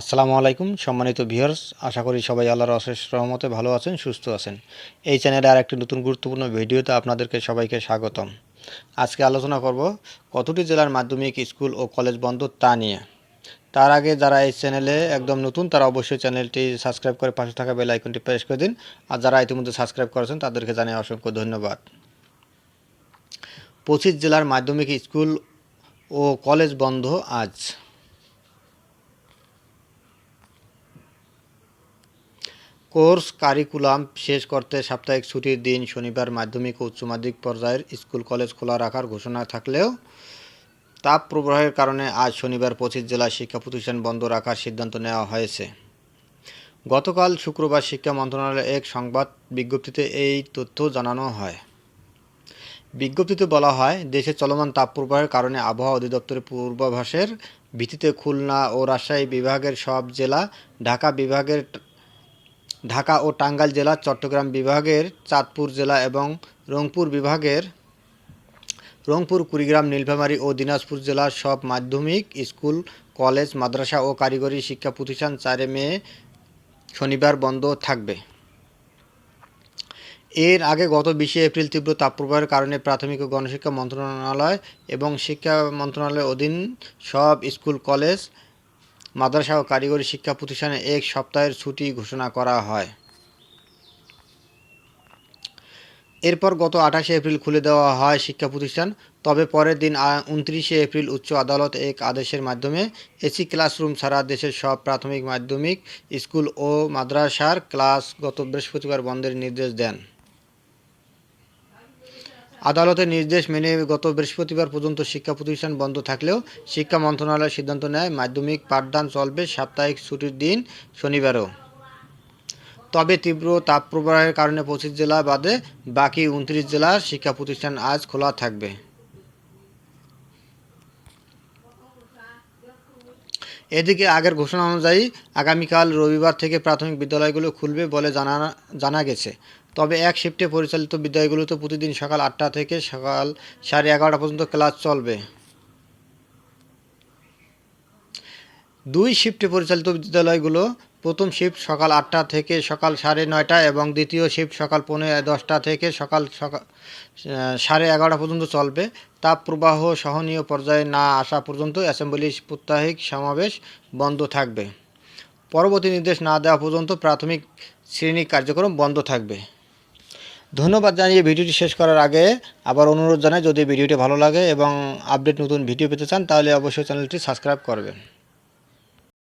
আসসালামু আলাইকুম, সম্মানিত ভিউয়ার্স, আশা করি সবাই আল্লাহর অশেষ রহমতে ভালো আছেন, সুস্থ আছেন। এই চ্যানেলে আর একটি নতুন গুরুত্বপূর্ণ ভিডিওতে আপনাদেরকে সবাইকে স্বাগতম। আজকে আলোচনা করব কতটি জেলার মাধ্যমিক স্কুল ও কলেজ বন্ধ তা নিয়ে। তার আগে যারা এই চ্যানেলে একদম নতুন, তারা অবশ্যই চ্যানেলটি সাবস্ক্রাইব করে পাশে থাকা বেল আইকনটি প্রেস করে দিন। আর যারা ইতিমধ্যে সাবস্ক্রাইব করেছেন, তাদেরকে জানিয়ে অসংখ্য ধন্যবাদ। পঁচিশ জেলার মাধ্যমিক স্কুল ও কলেজ বন্ধ আজ। কোর্স কারিকুলাম শেষ করতে সাপ্তাহিক ছুটির দিন শনিবার মাধ্যমিক ও উচ্চ মাধ্যমিক পর্যায়ের স্কুল কলেজ খোলা রাখার ঘোষণা থাকলেও তাপ প্রবাহের কারণে আজ শনিবার পঁচিশ জেলায় শিক্ষা প্রতিষ্ঠান বন্ধ রাখার সিদ্ধান্ত নেওয়া হয়েছে। গতকাল শুক্রবার শিক্ষা মন্ত্রণালয়ের এক সংবাদ বিজ্ঞপ্তিতে এই তথ্য জানানো হয়। বিজ্ঞপ্তিতে বলা হয়, দেশে চলমান তাপপ্রবাহের কারণে আবহাওয়া অধিদপ্তরের পূর্বাভাসের ভিত্তিতে খুলনা ও রাজশাহী বিভাগের সব জেলা ঢাকা বিভাগের ঢাকা ও টাঙ্গাইল জেলা, চট্টগ্রাম বিভাগের, চাঁদপুর জেলা এবং রংপুর বিভাগের, রংপুর, কুড়িগ্রাম, নীলফামারী ও দিনাজপুর জেলার সব মাধ্যমিক স্কুল, কলেজ, মাদ্রাসা ও কারিগরি শিক্ষা প্রতিষ্ঠান চারে মে শনিবার বন্ধ থাকবে। এর আগে গত বিশে এপ্রিল তীব্র তাপপ্রবাহের কারণে প্রাথমিক ও গণশিক্ষা মন্ত্রণালয় এবং শিক্ষা মন্ত্রণালয়ের অধীন সব স্কুল, কলেজ মাদ্রাসা ও কারিগরি শিক্ষা প্রতিষ্ঠানে এক সপ্তাহের ছুটি ঘোষণা করা হয়। এরপর গত আঠাশে এপ্রিল খুলে দেওয়া হয় শিক্ষা প্রতিষ্ঠান। তবে পরের দিন উনত্রিশে এপ্রিল উচ্চ আদালত এক আদেশের মাধ্যমে এসি ক্লাসরুম ছাড়া দেশের সব প্রাথমিক মাধ্যমিক স্কুল ও মাদ্রাসার ক্লাস গত বৃহস্পতিবার বন্ধের নির্দেশ দেন। আদালতের নির্দেশ মেনে গত বৃহস্পতিবার পর্যন্ত শিক্ষা প্রতিষ্ঠান বন্ধ থাকলেও শিক্ষা মন্ত্রণালয় সিদ্ধান্ত নেয় মাধ্যমিক পাঠদান চলবে সাপ্তাহিক ছুটির দিন শনিবারও। তবে তীব্র তাপপ্রবাহের কারণে পঁচিশ জেলা বাদে বাকি উনত্রিশ জেলার শিক্ষা প্রতিষ্ঠান আজ খোলা থাকবে। এদিকে আগের ঘোষণা অনুযায়ী আগামীকাল রবিবার থেকে প্রাথমিক বিদ্যালয়গুলো খুলবে বলে জানা জানা গেছে। তবে এক শিফটে পরিচালিত বিদ্যালয়গুলোতে প্রতিদিন সকাল আটটা থেকে সকাল সাড়ে এগারোটা পর্যন্ত ক্লাস চলবে। দুই শিফটে পরিচালিত বিদ্যালয়গুলো, প্রথম শিফট সকাল আটটা থেকে সকাল সাড়ে নয়টা এবং দ্বিতীয় শিফট সকাল পৌনে দশটা থেকে সকাল সকাল সাড়ে এগারোটা পর্যন্ত চলবে। তাপ প্রবাহ সহনীয় পর্যায়ে না আসা পর্যন্ত অ্যাসেম্বলি সাপ্তাহিক সমাবেশ বন্ধ থাকবে। পরবর্তী নির্দেশ না দেওয়া পর্যন্ত প্রাথমিক শ্রেণি কার্যক্রম বন্ধ থাকবে। ধন্যবাদ জানিয়ে ভিডিওটি শেষ করার আগে আবার অনুরোধ জানাই, যদি ভিডিওটি ভালো লাগে এবং আপডেট নতুন ভিডিও পেতে চান, তাহলে অবশ্যই চ্যানেলটি সাবস্ক্রাইব করবেন।